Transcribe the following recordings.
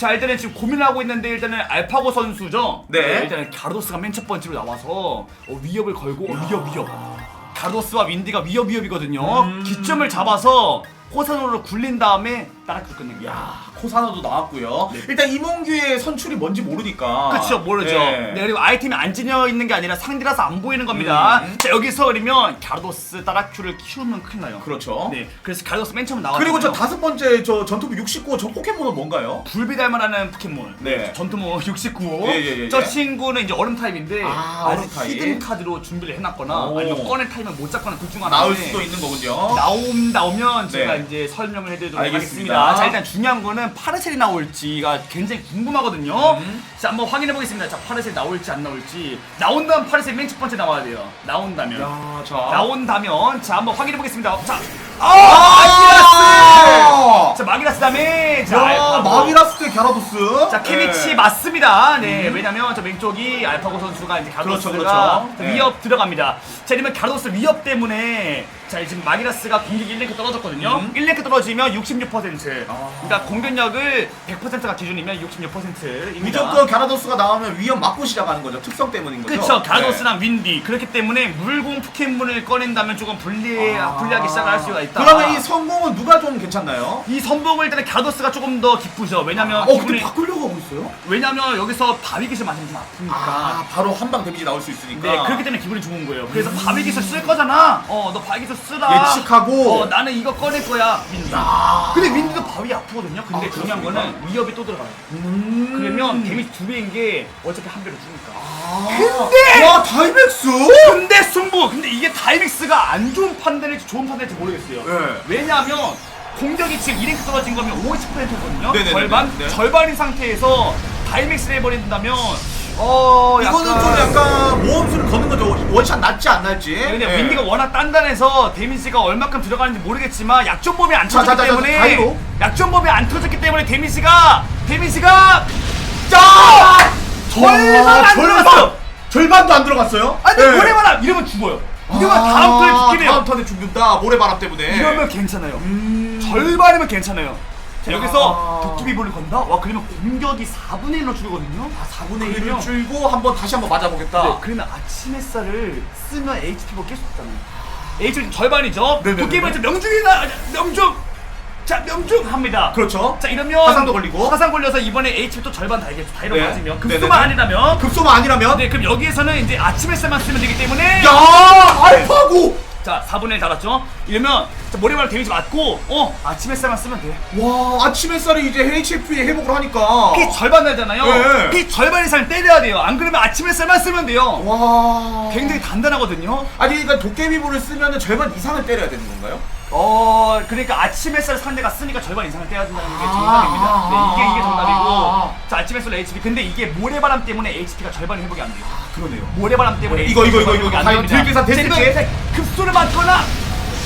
자 일단은 지금 고민을 하고 있는데 일단은 알파고 선수죠. 네. 일단은 가르도스가 맨 첫 번째로 나와서 어, 위협을 걸고 어, 위협 위협. 가르도스와 윈디가 위협 위협이거든요. 음. 기점을 잡아서 호산으로 굴린 다음에 따라큐 끝내기. 야 코사노도 나왔고요. 일단 이몽규의 선출이 뭔지 모르니까. 그렇죠 모르죠. 네. 네. 그리고 아이템이 안 찐여 있는 게 아니라 상대라서 안 보이는 겁니다. 음. 자 여기서 그러면 가르도스 따라큐를 키우면 큰일 나요. 그렇죠. 네, 그래서 가르도스 맨 처음 나왔 그리고 저 다섯 번째 저 전투부 69, 저 포켓몬은 뭔가요? 불비 닮아라는 포켓몬. 네. 전투모 69. 예, 예, 예, 저 예. 친구는 이제 얼음 타입인데 아, 아, 직 얼음 타입. 히든 카드로 준비를 해놨거나 오. 아니면 꺼낼 타입은 못 잡거나 둘 중 하나. 나올 수도 있는 거군요. 나옴 나오면 제가 네. 이제 설명을 해드리도록 알겠습니다. 하겠습니다. 자 일단 중요한 거는 파르셀이 나올지가 굉장히 궁금하거든요. 음. 자 한번 확인해 보겠습니다. 자 파르셀 나올지 안 나올지 나온다면 파르셀 맨 첫 번째 나와야 돼요. 나온다면. 야, 자. 나온다면 자 한번 확인해 보겠습니다. 자, 아, 아! 마기라스. 자 마기라스 다음에 자 야, 알파고. 마비라스 대 갸라도스. 자 케미치 네. 맞습니다. 네 왜냐면 저 왼쪽이 알파고 선수가 이제 가로스가 그렇죠, 그렇죠. 네. 위협 들어갑니다. 자 이러면 가로스 위협 때문에 자 지금 마기라스가 공격이 1랭크 떨어졌거든요. 음. 1랭크 떨어지면 66%. 아. 그러니까 공격력을 100%가 기준이면 66%입니다. 무조건 갸라도스가 나오면 위험 맞고 시작하는 거죠. 특성 때문인 거죠. 그쵸 가로스랑 윈디 그렇기 때문에 물공 포켓몬을 꺼낸다면 조금 불리 아. 불리하게 시작을 할 수가 있다. 그러면 이 성공은 누가 좀 괜찮나요? 이 선봉을 일단 가로스가 조금 더 기쁘죠. 왜냐면 어, 기분이 바꾸려고 있어요? 왜냐면 여기서 바위기술 맞으면 좀 아프니까. 아, 바로 한방 데미지 나올 수 있으니까. 네, 그렇기 때문에 기분이 좋은 거예요. 그래서 바위기술 쓸 거잖아. 어, 너 바위기술 쓰라. 예측하고. 어, 나는 이거 꺼낼 거야, 윈디. 야. 근데 윈디도 바위 아프거든요. 근데 아, 중요한 그렇습니까? 거는 위협이 또 들어가요. 음. 그러면 데미지 두 배인 게 어차피 한 배로 주니까. 아. 근데! 와, 다이맥스? 근데 승부! 근데 이게 다이믹스가 안 좋은 판단일지 좋은 판단일지 모르겠어요. 네. 왜냐하면 공격이 지금 2랭크 떨어진 거면 50%거든요. 네네네네. 절반? 네. 절반인 상태에서 다이믹스를 해버린다면 어, 이거는 좀 약간 모험수를 거는 거죠. 원샷 날지 안 날지. 근데 네. 윈디가 워낙 단단해서 데미지가 얼마큼 들어가는지 모르겠지만 약점범위 안 자, 터졌기 자, 자, 자, 때문에 다이로. 약점범위 안 터졌기 때문에 데미지가 데미지가 짜! 절반 안 들어갔어요. 절반도 안 들어갔어요? 아니 근데 네. 모래바람 이러면 죽어요. 이러면 아, 다음 턴에 죽긴 해요. 다음 턴에 죽는다. 모래바람 때문에. 이러면 괜찮아요. 음. 절반이면 괜찮아요. 자 여기서 아. 독투비 볼을 건다? 와 그러면 공격이 4분의 1로 줄거든요. 아, 4분의 1을 그러면- 줄고 한번 다시 한번 맞아보겠다. 네, 그러면 아침 햇살을 쓰면 HP가 깰수 있잖아요. HP 절반이죠. 네네네네. 도깨비한테 명중이다. 명중. 자 명중 합니다. 그렇죠. 자 이러면 화상도 걸리고. 화상 걸려서 이번에 HP 또 절반 달겠죠. 다이로 네. 맞으면 네네네. 급소만 아니라면. 급소만 아니라면. 네 그럼 여기에서는 이제 아침 햇살만 쓰면 되기 때문에. 야, 알파고. 자 4분의 1 달았죠. 이러면 자, 머리발 데미지 맞고 어 아침 햇살만 쓰면 돼. 와, 아침 햇살이 이제 HF에 회복을 하니까. 피 절반 날잖아요. 네. 피 절반 이상 때려야 돼요. 안 그러면 아침 햇살만 쓰면 돼요. 와. 굉장히 단단하거든요. 아니 그러니까 도깨비불을 쓰면 절반 이상을 때려야 되는 건가요? 어 그러니까 아침 햇살 상대가 쓰니까 절반 이상을 떼야 된다는 게 아, 정답입니다. 아, 네 이게 이게 아, 정답이고 아, 자 아침 햇살 HP 근데 이게 모래바람 때문에 HP가 절반이 회복이 안 돼요. 그러네요. 모래바람 때문에 이거, 이거, 이거, 이거 안 됐을지? 자, 이거 급소를 맞거나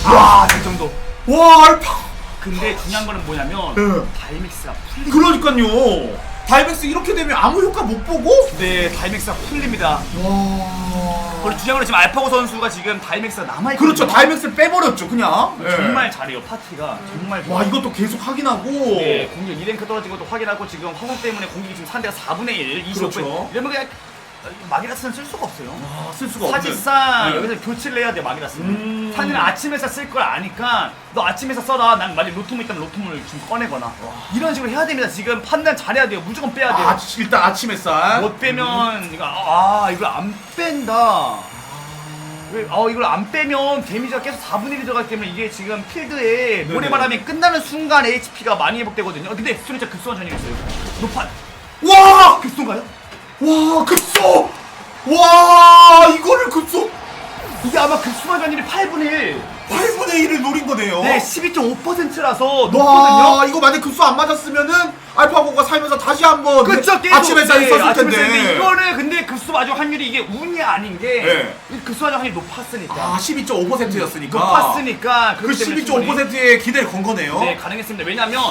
아이 정도. 와, 알파. 근데 중요한 거는 뭐냐면 네. 다이맥스가 풀리. 그러니까요. 다이맥스 이렇게 되면 아무 효과 못 보고? 네 다이맥스가 풀립니다. 와. 중요한 거는 지금 알파고 선수가 지금 다이맥스가 남아 있거든요. 그렇죠. 다이맥스를 빼버렸죠, 그냥. 네. 정말 잘해요 파티가 정말 좋아요. 와, 이것도 계속 확인하고. 네, 공격 2랭크 떨어진 것도 확인하고 지금 화상 때문에 공격이 지금 상대가 4분의 1, 25분 그렇죠. 이러면 그냥 마기라스는 쓸 수가 없어요. 아, 쓸 수가 없는. 사실상 네. 여기서 교체를 해야 돼 마기라스는. 음. 상대는 아침에서 쓸 걸 아니까 너 아침에서 써라. 난 만약 로톰 있다면 로톰을 좀 꺼내거나 이런 식으로 해야 됩니다. 지금 판단 잘해야 돼요. 무조건 빼야 돼요. 아, 일단 아침 햇살. 못 빼면 이거 아 이걸 안 뺀다. 왜, 어, 이걸 안 빼면 데미지가 계속 4분의 1이 들어가기 때문에 이게 지금 필드에 모래바람이 끝나는 순간 HP가 많이 회복되거든요. 어, 근데 수리차 급소한 전이 있어요. 노판 와! 급소인가요? 와, 급소! 와, 이거를 급소! 이게 아마 급소한 전일이 8분의 1. 8분의 1을 노린 거네요. 네, 12.5%라서 높거든요. 와, 이거 만약 급소 안 맞았으면은 알파고가 살면서 다시 한번 그쵸, 계속 아침 햇살이 네, 썼을 아침 텐데. 햇살인데 이거는 근데 급소 맞을 확률이 이게 운이 아닌 게 네. 이 급소 맞을 확률이 높았으니까. 아, 12.5%였으니까. 높았으니까 그 그렇기 때문에 충분히 12.5%의 기대를 건 거네요. 네, 가능했습니다. 왜냐면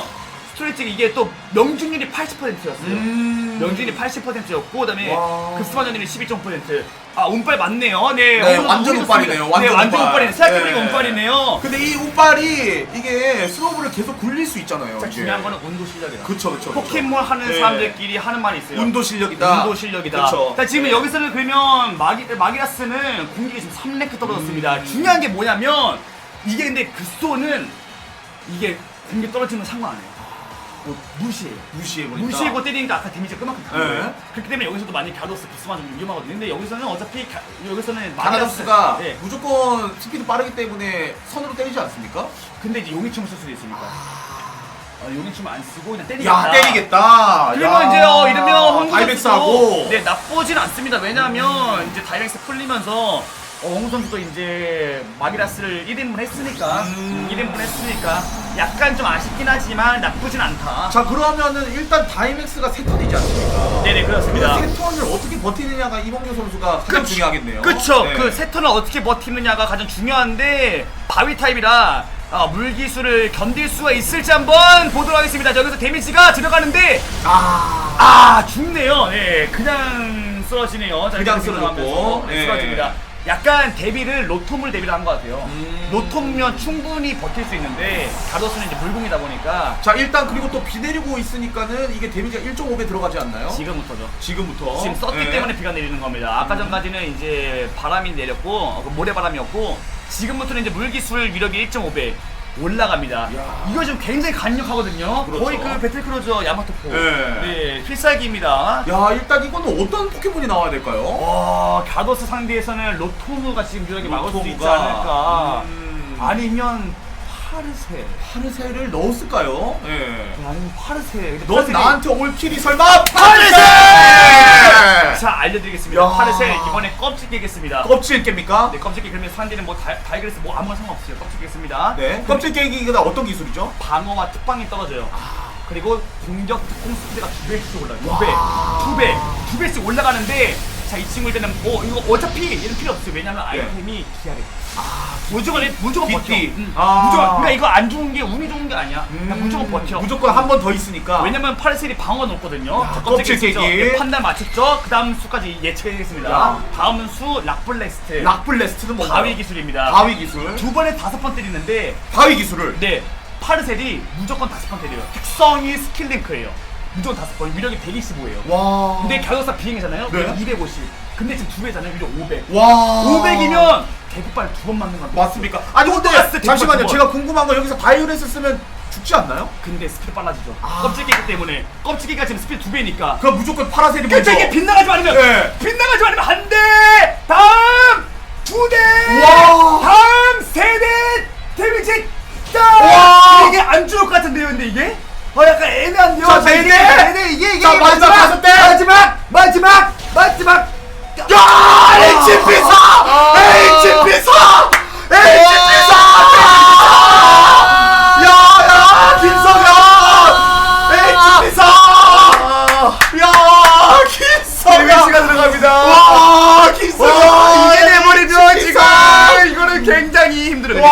스트레이트 이게 또 명중률이 80%였어요. 음. 명중률이 80%였고 그다음에 와. 급수만전율이 12.5%. 아 운빨 맞네요. 네, 네, 어느 완전 운빨이네요. 네, 완전 완전 운빨. 운빨이네. 생각해보니까 네. 운빨이네요. 근데 이 운빨이 이게 스노우볼을 계속 굴릴 수 있잖아요. 자, 이게. 중요한 거는 운도 실력이다. 그쵸 그쵸. 그쵸. 포켓몬 하는 네. 사람들끼리 하는 말이 있어요. 운도 실력이다. 운도 실력이다. 그쵸. 자, 지금 네. 여기서는 그러면 마기, 마기라스는 공격이 지금 3랭크 떨어졌습니다. 음. 중요한 게 뭐냐면 이게 근데 급소는 이게 공격 떨어지면 상관 안 해요. 뭐 무시해요. 무시해버린다. 무시하고 때리니까 아까 데미지가 그만큼 가는 네. 그렇기 때문에 여기서도 많이 갸도스 급소만 좀 위험하거든요. 근데 여기서는 어차피 가, 여기서는 가나다스가 네. 무조건 스피드 빠르기 때문에 선으로 때리지 않습니까? 근데 이제 용의춤을 쓸 수도 있으니까. 어, 용의춤 안 쓰고 그냥 때리겠다. 야 때리겠다. 그리고 이제 어, 이러면 홍구 다이렉스하고 선수도 네 나쁘진 않습니다. 왜냐하면 이제 다이렉스 풀리면서 어, 홍구 선수도 이제 마기라스를 1인분 했으니까 음. 1인분 했으니까 약간 좀 아쉽긴 하지만 나쁘진 않다. 자 그러면은 일단 다이맥스가 세 턴이지 않습니까? 네네 그렇습니다. 그세 턴을 어떻게 버티느냐가 이봉규 선수가 가장 중요하겠네요. 그쵸. 네. 그세 턴을 어떻게 버티느냐가 가장 중요한데 바위 타입이라 아, 물기수를 견딜 수가 있을지 한번 보도록 하겠습니다. 자, 여기서 데미지가 들어가는데 아 아 죽네요. 예, 그냥 쓰러지네요. 자, 그냥 쓰러졌고. 네, 예. 쓰러집니다. 약간 데뷔를 로톰을 데뷔를 한 것 같아요. 음. 로톰면 충분히 버틸 수 있는데 가로수는 이제 물공이다 보니까 자 일단 그리고 또 비 내리고 있으니까는 이게 데미지가 1.5배 들어가지 않나요? 지금부터죠. 지금부터 지금 썼기 네. 때문에 비가 내리는 겁니다. 아까 전까지는 이제 바람이 내렸고 어, 그 모래바람이었고 지금부터는 이제 물기술 위력이 1.5배 올라갑니다. 야. 이거 지금 굉장히 강력하거든요. 그렇죠. 거의 그 배틀크루저 야마토포. 네. 네, 필살기입니다. 야 일단 이거는 어떤 포켓몬이 나와야 될까요? 와, 가도스 상대에서는 로토무가 지금 유력이 막을 수 있지 로토무가. 않을까. 음. 아니면 파르세. 파르세를 넣었을까요? 예. 아니면 파르세. 근데 넌 파르세가- 나한테 올 길이 설마 자, 알려드리겠습니다. 야. 파르세 이번에 껍질 깨겠습니다. 껍질 깹니까? 네, 껍질 깨 그러면 상대는 뭐 다, 다이그레스 뭐 아무런 상관없어요. 껍질 깨겠습니다. 네. 껍질 깨기가 어떤 기술이죠? 방어와 특방이 떨어져요. 그리고 공격 특공 스피드가 두 배씩 올라요. 두 와. 배, 두 배, 두 배씩 올라가는데 자 이 친구 일단은 어 이거 어차피 얘는 필요 없어요. 왜냐면 네. 아이템이 기하래. 아 무조건 무조건 버텨. 빗기. 응. 아. 무조건 그러니까 이거 안 좋은 게 운이 좋은 게 아니야. 그냥 음, 무조건 버텨. 무조건 한 번 더 있으니까. 왜냐면 파르셀이 방어가 높거든요. 야, 자, 껍질 깨지죠. 깨기. 네, 판단 맞췄죠. 그 다음 수까지 예측해야겠습니다. 야. 다음 수 락블레스트. 락블레스트는 뭔가요? 바위 기술입니다. 바위 기술. 두 번에 다섯 번 때리는데 바위 기술을. 네, 파르셀이 무조건 다섯 번 때려요. 특성이 스킬 링크예요. 무조건 다섯 번. 위력이 125예요. 와. 근데 격역사 비행이잖아요. 네. 250. 근데 지금 두 배잖아요. 위력 500. 와. 500이면 대구발 두 번 맞는 거 같아요. 맞습니까? 아니 근데 잠시만요. 제가 궁금한 거 여기서 바이오레스 쓰면 죽지 않나요? 근데 스피드 빨라지죠. 아. 껍질 깨기 때문에. 껍질 깨기가 지금 스피드 두 배니까. 그럼 무조건 파라셀이 먼저. 깨 빗나가지 않으면 네. 빗나가지 않으면 한 대. 다음 두 대. 와. 다음 세 대. 데미지 와. 딱. 이게 안 좋을 것 같은데요, 근데 이게? 어 약간 애매한데요. 자, 네 대. 네 대. 이게 이게 자, 마지막 다섯 대. 마지막 마지막 마지막. 야! HP 사! 아. HP 사! HP 사! 야, 야, 김성현! HP 사! 야, 김성현! 데미지가 들어갑니다. 와, 김성현! 와, 이게 돼버리죠 HP 지금 사! 이거는 굉장히 힘들어요.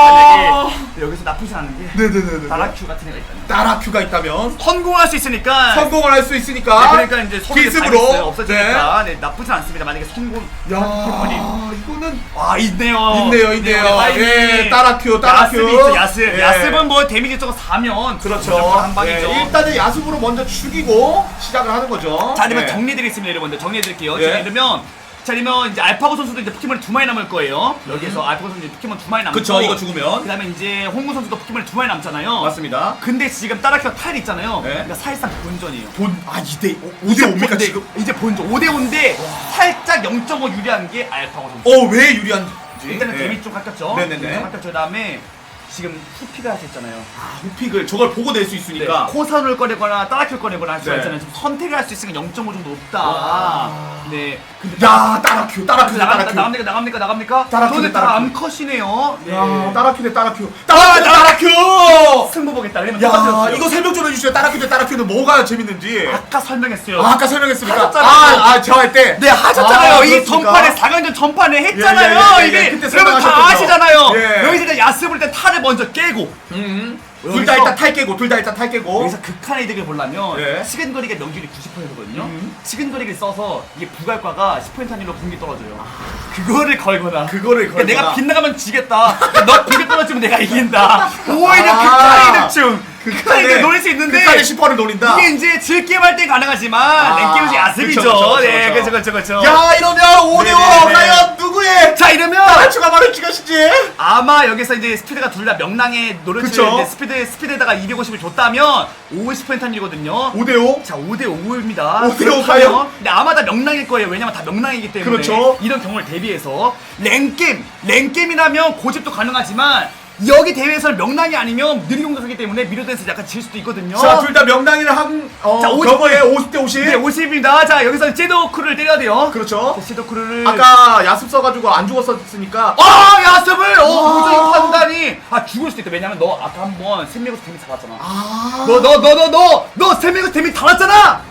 여기서 나쁘지 않은 게 네네네네. 다라큐 같은 애가 있다는 나라큐가 있다면 성공할 수 있으니까 성공을 할 수 있으니까. 네, 그러니까 이제 기습으로. 다 없어지니까 네. 나쁘지 않습니다 만약에 성공 야, 이거는 아 있네요 있네요, 있네요. 하이미. 예, 따라큐, 따라큐. 야습이 야습 예. 야습은 뭐 데미지 저거 4면 그렇죠. 무조건 한 방이죠 예, 일단은 야습으로 먼저 죽이고 시작을 하는 거죠. 자, 그러면 예. 정리드리겠습니다, 여러분들. 정리해드릴게요. 예. 자, 이러면, 자, 이러면 이제 알파고 선수도 이제 포켓몬이 두 마리 남을 거예요. 여기에서 알파고 선수 이제 포켓몬 두 마리 남고. 음. 그쵸, 이거 죽으면. 그 다음에 이제 홍구 선수도 포켓몬이 두 마리 남잖아요. 맞습니다. 근데 지금 따라키가 타일 있잖아요. 네. 그러니까 사실상 본전이에요. 본, 아, 2대, 5대 5입니까, 네, 지금? 이제 본전. 5대 5인데 살짝 0.5 유리한 게 알파고 선수. 어, 왜 유리한지. 일단은 네. 데미지 좀 깎였죠. 네네네. 좀 깎였죠. 그 다음에 지금 후피가 하셨잖아요. 아, 후픽을 저걸 보고 낼수 있으니까. 네, 코선을 꺼내거나 따라킬 꺼내거나 할 수가 네. 있잖아요. 지금 선택을 할 수 있으니까 0.5 정도 높다. 와. 네. 야, 따라큐, 따라큐, 나갑니다, 따라큐. 나갑니까, 나갑니까, 나갑니까? 따라큐, 저는 다 따라큐. 암컷이네요. 네. 야, 따라큐 대 따라큐. 따라큐, 따라큐! 승부 보겠다. 왜냐면 야, 똑같아요. 이거 설명 좀 해주세요. 따라큐 대 따라큐는 뭐가 재밌는지. 아까 설명했어요. 아, 아까 설명했습니까? 하셨잖아요. 아, 아, 저할 때? 네, 하셨잖아요. 아, 이 그렇습니까? 전판에 4강전 전판에 했잖아요. 예, 예, 예, 예. 이게 그때 여러분 다 설명하셨죠. 아시잖아요. 예. 여기서 이제 야스 볼때 탈을 먼저 깨고 음. 둘다 여기서- 일단 탈 깨고 둘 다 일단 탈 깨고. 여기서 극한의 이득을 보려면 예. 시근거리가 명중률이 90%거든요. 음. 시근거리를 써서 이게 부갈과가 10% 단위로 공기 떨어져요. 그거를 걸거나. 그거를 그러니까 내가 걸거나. 빗나가면 지겠다. 그러니까 너 공기 떨어지면 내가 이긴다. 오히려 아. 극한의 이득중. 극한의 이득을 노릴 수 있는데 극한의 10%를 노린다. 이게 이제 질게임 할때 가능하지만 아, 랭게임은 야습이죠. 그쵸, 그쵸, 그쵸, 네, 그쵸. 그렇죠, 그렇죠. 야 이러면 5대5 네네네. 과연 누 구의 자 이러면 단추가 말을지 것이지? 아마 여기서 이제 스피드가 둘 다 명랑의 그쵸. 이제 스피드 스피드에다가 250을 줬다면 50% 한일이거든요. 5대5? 자, 5대 5입니다. 5대 5 가요? 근데 아마 다 명랑일 거예요. 왜냐면 다 명랑이기 때문에. 그렇죠. 이런 경우를 대비해서 랭게임, 랭게임이라면 고집도 가능하지만 여기 대회에서는 명랑이 아니면 느리 공격하기 때문에 미러 댄스 약간 질 수도 있거든요. 자, 둘 다 명당이를 한, 어, 자, 50 경어에 50대 50. 네, 50입니다. 자, 여기서 제도크를 때려야 돼요. 그렇죠. 자, 제도크를 아까 야습 써가지고 안 죽었었으니까. 아, 야습을! 어, 와. 무적인 판단이 아, 죽을 수도 있다. 왜냐면 너 아까 한번 샌메고스 데미 잡았잖아. 아. 너, 너, 너, 너, 너, 너 샌메고스 데미 달았잖아!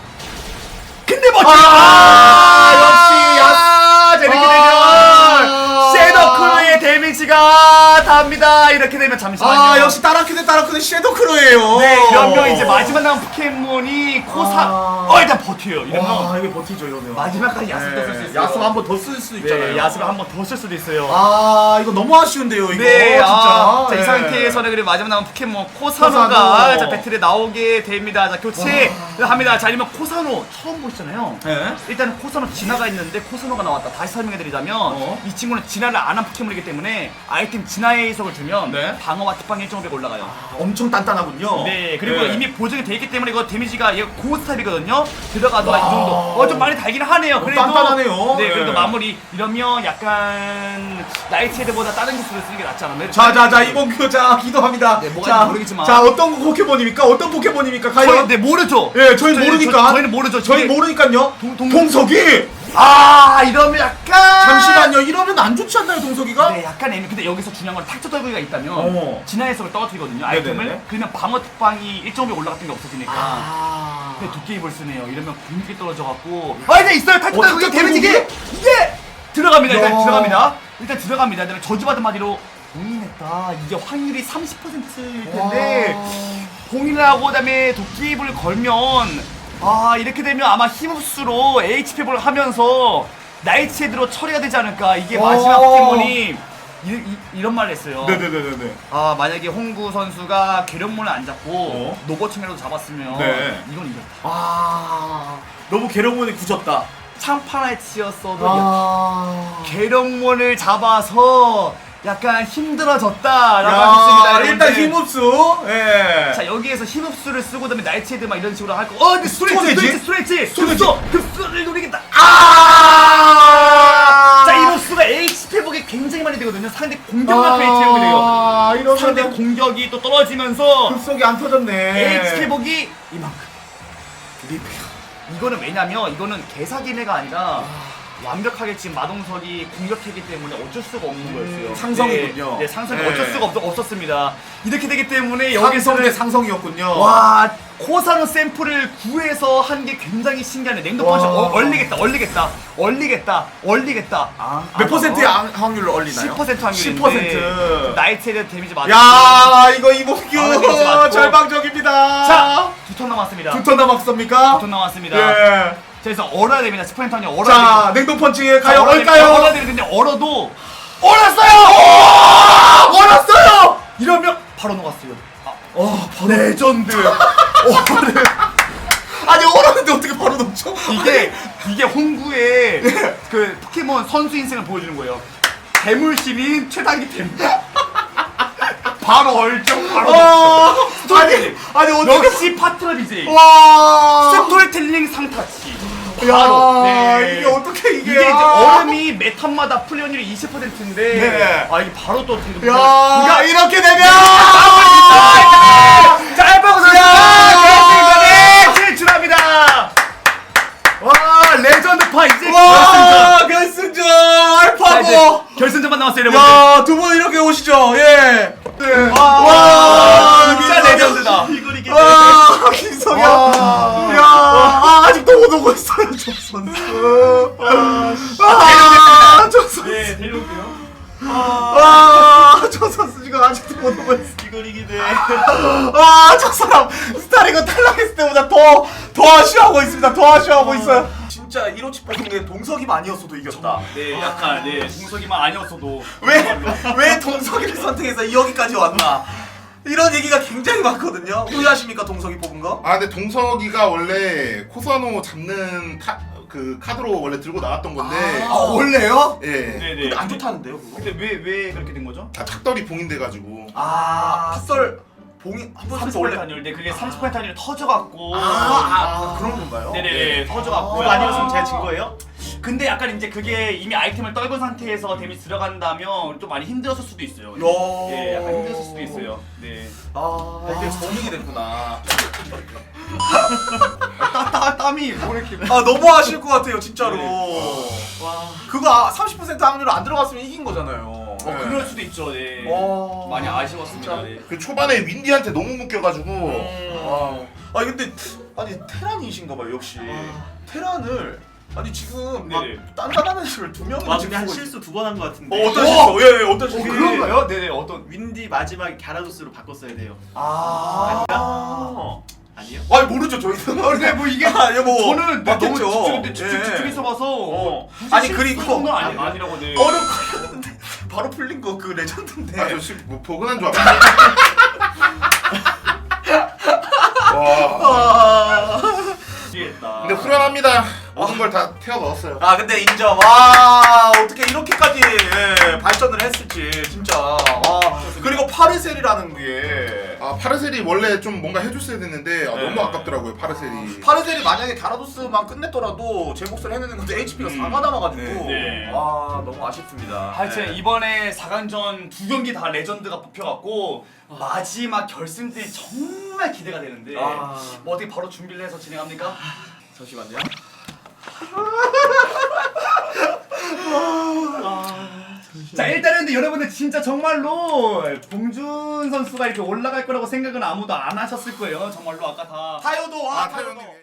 근데 뭐 아, 역시 야스. 자, 이렇게 아. 데미지가 답니다. 이렇게 되면 잠시만요. 아, 역시 따라크네 따라크네 섀도크로예요. 네, 이러면 이제 마지막 남은 포켓몬이 코사 아. 어 일단 버텨요. 이러면 와, 이게 버티죠, 이러면. 마지막까지 야습도 쓸 수 있어요. 야습 한번 더 쓸 수도 있잖아요. 네, 야습을 한번 더 쓸 수도 있어요. 아, 이거 너무 아쉬운데요, 이거. 네, 진짜. 아, 자, 이 네. 상태에서는 그리고 마지막 남은 포켓몬 코사노가 코사노. 자 배틀에 나오게 됩니다. 자 교체 합니다. 자 아니면 코사노 처음 보시잖아요. 네. 일단은 코사노 진화가 있는데 코사노가 나왔다. 다시 설명해 드리자면 어. 이 친구는 진화를 안 한 포켓몬이기 때문에 아이템 진화의 해석을 주면 네. 방어와 특방이 1.5배 올라가요. 엄청 단단하군요. 네, 그리고 네. 이미 보정이 돼 있기 때문에 이거 데미지가 이거 고스탑이거든요. 들어가도 한이 와. 정도. 어, 좀 많이 달긴 하네요. 어, 그래도 단단하네요. 네, 그래도 네. 마무리 이러면 약간 나이트헤드보다 다른 기술을 쓰는 게 낫지 않았나요? 자, 자, 자, 기도합니다. 네, 뭐가 자, 있는지 모르겠지만. 자, 어떤 포켓몬입니까? 어떤 포켓몬입니까? 저희 과연? 네 모르죠. 예, 저희 저희- 모르니까. 저- 저희는 모르죠. 저희 저희- 모르니까요. 동- 동- 동석이. 아 이러면 약간 잠시만요. 이러면 안 좋지 않나요, 동석이가? 네, 약간 애매. 근데 여기서 중요한 건 탁자 떨기가 있다면 어. 진화 해석을 떨어뜨리거든요. 네네네. 아이템을. 그러면 방어 특방이 1.5배 올라갔던 게 없어지니까. 아. 근데 도깨비볼 쓰네요. 이러면 공격이 떨어져갖고. 아 이제 있어요. 탁자 어, 탁자 데미지 이게? 이게 들어갑니다. 일단 야. 들어갑니다. 일단 들어갑니다. 일단 저주받은 마디로 봉인했다. 이게 확률이 30%일 텐데. 봉인을 하고 그다음에 도끼입을 걸면 아 이렇게 되면 아마 힘흡수로 HP를 하면서 나이트헤드로 처리가 되지 않을까 이게 마지막 오. 포켓몬이 이, 런 말을 했어요 네네네네네. 아 만약에 홍구 선수가 계룡문을 안 잡고 어? 노버충이라도 잡았으면 네. 이건 이겼다 아. 너무 괴로움이 굳었다. 창파나이치였어도 아. 계룡문을 잡아서 약간 힘들어졌다라고 야, 하겠습니다 일단 여러분들. 힘흡수. 예. 자 여기에서 힘흡수를 쓰고 그다음에 나이트헤드 막 이런 식으로 할 거. 어, 근데 스트레치, 스트레치? 스트레치, 스트레치, 급소를 노리겠다. 아! 자, 이 모습가 HP 회복이 굉장히 많이 되거든요. 상대 공격만 페이지 회복이 돼요. 아, 상대 이러면 공격이 또 떨어지면서 급속이 안 터졌네. HP 회복이 이만큼. 이거는 왜냐면 이거는 개사기내가 아니라 완벽하게 지금 마동석이 공격했기 때문에 어쩔 수가 없는 거였어요. 음, 상성이군요. 네, 네 상성이 네. 어쩔 수가 없, 없었습니다. 이렇게 되기 때문에 여기서 여기서는 내 상성이었군요. 와 코사노 샘플을 구해서 한 게 굉장히 신기하네 냉동 펀치 와. 어, 얼리겠다 얼리겠다 얼리겠다 얼리겠다 아, 몇 아, 퍼센트의 어? 안- 확률로 얼리나요? 10% 확률인데 10%. 나이트헤드 데미지 맞아 야, 이거 이복규 아, 데미지 맞고. 절방적입니다. 자 두 턴 남았습니다 두턴 남았습니까? 두턴 남았습니다 예. 자 그래서 얼어야 됩니다 스프린턴이 얼어야 자, 됩니다 냉동 펀치에 자, 가요. 얼어야 됩니다. 얼어야 얼까요? 되는데 얼어도 얼었어요 얼었어요. 이러면 바로 녹았어요 아, 어, 레전드 아니 얼었는데 어떻게 바로 넘쳐? 이게 이게 홍구의 그 포켓몬 선수 인생을 보여주는 거예요. 대물신인 최단기 템. 바로 얼죠. 바로. 와, 녹죠. 아니, 아니 어떻게? 역시 파트너 BJ. 와, 스토리텔링 상타치. 야, 바로. 네. 이게 어떻게 이게? 이게 이제 아. 얼음이 메탄마다 풀리언율이 20%인데 네. 아 이게 바로 또 어떻게 야, 이렇게 되면 짧아고 선수가 결승전에 진출합니다. 와 레전드파 이제 결승전. 와, 결승전 자, 이제 알파고. 결승전만 남았어요 여러분. 야, 두 분 이렇게 오시죠. 예. 네. 와, 와, 진짜. 레전드다. 와, 김성현. 있어요 저 선수 아저 선수 네, 데려올게요. 아저 선수 지금 아직도 못 보고 있어 이걸 이기네. 아저 사람 스타리그 탈락했을 때보다 더 더 아쉬워하고 있습니다 더 아쉬워하고 있어요 진짜 1호치 뽑은 동석이만 아니었어도 이겼다 네, 약간 네, 동석이만 아니었어도. 왜 왜 동석이를 선택해서 여기까지 왔나 이런 얘기가 굉장히 많거든요. 후회하십니까 동석이 뽑은 거? 아 근데 동석이가 원래 코사노 잡는 타, 그 카드로 원래 들고 나왔던 건데 아 원래요? 예. 네네. 근데 안 좋다는데요 그거? 근데 왜 왜 그렇게 된 거죠? 아 탁떨이 봉인돼 가지고 아 핏설 봉이 한번 30% 원래 탄율. 네, 그게 30% 탄율이 터져갖고. 아, 아, 그런 건가요? 네네네 터져갖고. 그거 아니었으면 제가 진 거예요? 근데 약간 이제 그게 이미 아이템을 떨군 상태에서 데미지 들어간다면 좀 많이 힘들었을 수도 있어요. 야. 네, 아 이게 봉인이 됐구나. 따, 따, 땀이 뭐 이렇게. 아 너무 아실 것 같아요 진짜로. 와. 그거 30% 확률로 안 들어갔으면 이긴 거잖아요. 어, 그럴 수도 있죠. 네. 어. 많이 아쉬웠습니다. 네. 그 초반에 윈디한테 너무 묶여가지고 음. 아 근데 아니 테란이신가 봐요 역시 테란을 아니 지금 막 네네. 단단한 애를 두 명이나 와 근데 한 지금 실수 두 번 한 것 같은데. 어 어떤 실수? 예예 어떤 어, 실수? 그런가요? 네네, 어떤. 윈디 마지막에 갸라도스로 바꿨어야 돼요. 아. 아. 아니요? 아니 모르죠 저희는. 아, 근데 뭐 이게 아, 뭐 저는 너무 맞겠죠. 집중, 집중, 예. 집중해서 봐서 어. 아니, 그리고- 정도는 아니, 아니라고 네. 어렵거든데 바로 풀린 거 그 레전드인데. 아저 지금 뭐 포근한 줄 알았네. 와. 아. 미치겠다. 근데 후련합니다. 모든 걸 다 태워 넣었어요. 아 근데 인정. 와 어떻게 이렇게까지 예, 발전을 했을지 진짜. 와. 그리고 파르셀이라는 게 아 파르셀이 원래 좀 뭔가 해줬어야 됐는데 아, 네. 너무 아깝더라고요 파르셀이. 파르셀이 만약에 가라도스만 끝냈더라도 제 몫을 해내는 건데 HP가 음. 4가 남아가지고 네, 네. 와 너무 아쉽습니다. 하여튼 네. 이번에 4강전 두 경기 다 레전드가 뽑혀갖고 마지막 결승전이 정말 기대가 되는데 아. 뭐 어떻게 바로 준비를 해서 진행합니까? 잠시만요. 자 일단은 근데 여러분들 진짜 정말로 봉준 선수가 이렇게 올라갈 거라고 생각은 아무도 안 하셨을 거예요 정말로 아까 다 타요도 와 아, 타요도. 타요도.